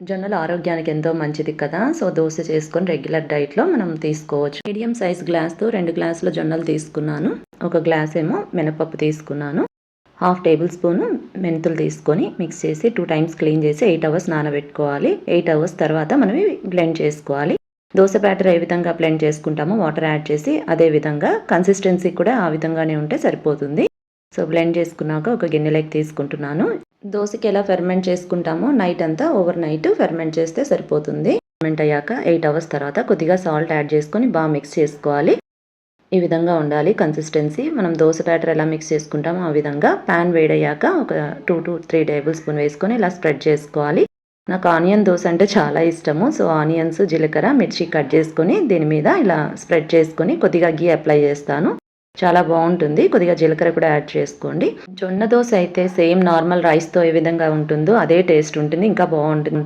జొన్నలు ఆరోగ్యానికి ఎంతో మంచిది కదా. సో దోశ చేసుకొని రెగ్యులర్ డైట్లో మనం తీసుకోవచ్చు. మీడియం సైజ్ గ్లాస్తో రెండు గ్లాసుల జొన్నలు తీసుకున్నాను. ఒక గ్లాస్ ఏమో మినపప్పు తీసుకున్నాను. హాఫ్ టేబుల్ స్పూన్ మెంతులు తీసుకొని మిక్స్ చేసి టూ టైమ్స్ క్లీన్ చేసి ఎయిట్ అవర్స్ నానబెట్టుకోవాలి. ఎయిట్ అవర్స్ తర్వాత మనం బ్లెండ్ చేసుకోవాలి. దోశ బ్యాటర్ ఏ విధంగా బ్లెండ్ చేసుకుంటామో వాటర్ యాడ్ చేసి అదే విధంగా కన్సిస్టెన్సీ కూడా ఆ విధంగానే ఉంటే సరిపోతుంది. సో బ్లెండ్ చేసుకున్నాక ఒక గిన్నెలోకి తీసుకుంటున్నాను. దోశకి ఎలా ఫెర్మెంట్ చేసుకుంటామో నైట్ అంతా ఓవర్ నైట్ ఫెర్మెంట్ చేస్తే సరిపోతుంది. ఫెర్మెంట్ అయ్యాక ఎయిట్ అవర్స్ తర్వాత కొద్దిగా సాల్ట్ యాడ్ చేసుకొని బాగా మిక్స్ చేసుకోవాలి. ఈ విధంగా ఉండాలి కన్సిస్టెన్సీ మనం దోశ బ్యాటర్ ఎలా మిక్స్ చేసుకుంటామో ఆ విధంగా ప్యాన్ వేడయ్యాక ఒక two to three tablespoon వేసుకొని ఇలా స్ప్రెడ్ చేసుకోవాలి. నాకు ఆనియన్ దోశ అంటే చాలా ఇష్టము. సో ఆనియన్స్ జీలకర్ర మిర్చి కట్ చేసుకొని దీని మీద ఇలా స్ప్రెడ్ చేసుకొని కొద్దిగా గీ అప్లై చేస్తాను. చాలా బాగుంటుంది. కొద్దిగా జీలకర్ర కూడా యాడ్ చేసుకోండి. జొన్న దోశ అయితే సేమ్ నార్మల్ రైస్తో ఏ విధంగా ఉంటుందో అదే టేస్ట్ ఉంటుంది. ఇంకా బాగుంటుంది.